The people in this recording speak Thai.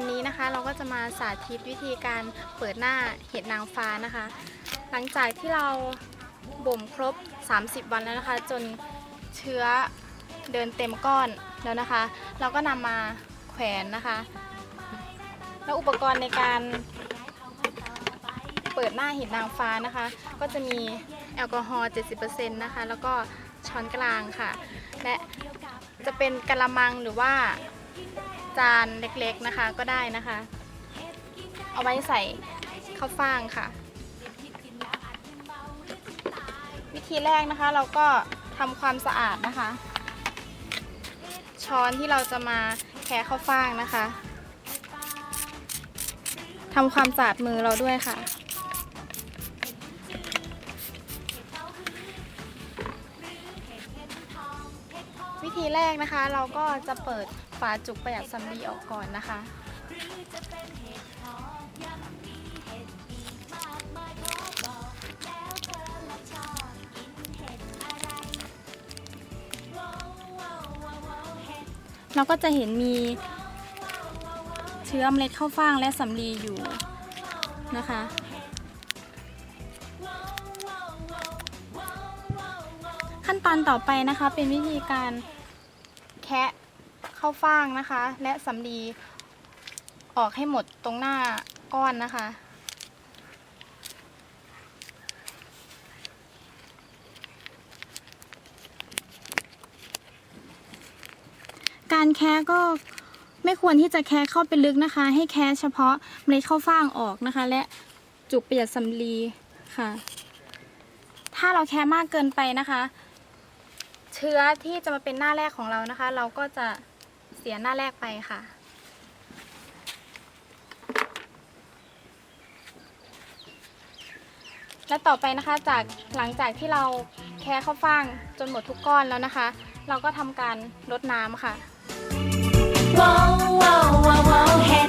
วันนี้นะคะเราก็จะมาสาธิตวิธีการเปิดหน้าเห็ดนางฟ้านะคะ หลังจากที่เราบ่มครบ 30 วันแล้วนะคะ จนเชื้อเดินเต็มก้อนแล้วนะคะ เราก็นำมาแขวนนะคะ แล้วอุปกรณ์ในการเปิดหน้าเห็ดนางฟ้านะคะ ก็จะมีแอลกอฮอล์70%นะคะ แล้วก็ช้อนกลางค่ะ และจะเป็นกะละมังหรือว่า จานเล็กๆนะคะก็ได้นะคะ เอาไว้ใส่ข้าวฟ่างค่ะ วิธีแรกนะคะเราก็ทำความสะอาดนะคะ ช้อนที่เราจะมาแคะข้าวฟ่างนะคะทำความสะอาดมือเราด้วยค่ะวิธีแรกนะคะเราก็จะเปิด ฝาจุกประหยัดสำลีออกก่อนนะคะเราก็จะเห็นมีเชื้อเมล็ดข้าวฟ่างและสำลีอยู่นะคะ ขั้นตอนต่อไปนะคะเป็นวิธีการแคะ ข้าวฟ่างนะคะ และสำลีออกให้หมดตรงหน้าก้อนนะคะ การแคะก็ไม่ควรที่จะแคะเข้าไปลึกนะคะ ให้แคะเฉพาะเมล็ดข้าวฟ่างออกนะคะ และจุกประหยัดสำลีค่ะ ถ้าเราแคะมากเกินไปนะคะ เชื้อที่จะมาเป็นหน้าแรกของเรานะคะ เราก็จะเสียหน้าแรกไปค่ะ และต่อไปนะคะจากหลังจากที่เราแค่ข้าวฟ่างจนหมดทุกก้อนแล้วนะคะ เราก็ทำการรดน้ำค่ะว้าวว้าวว้าว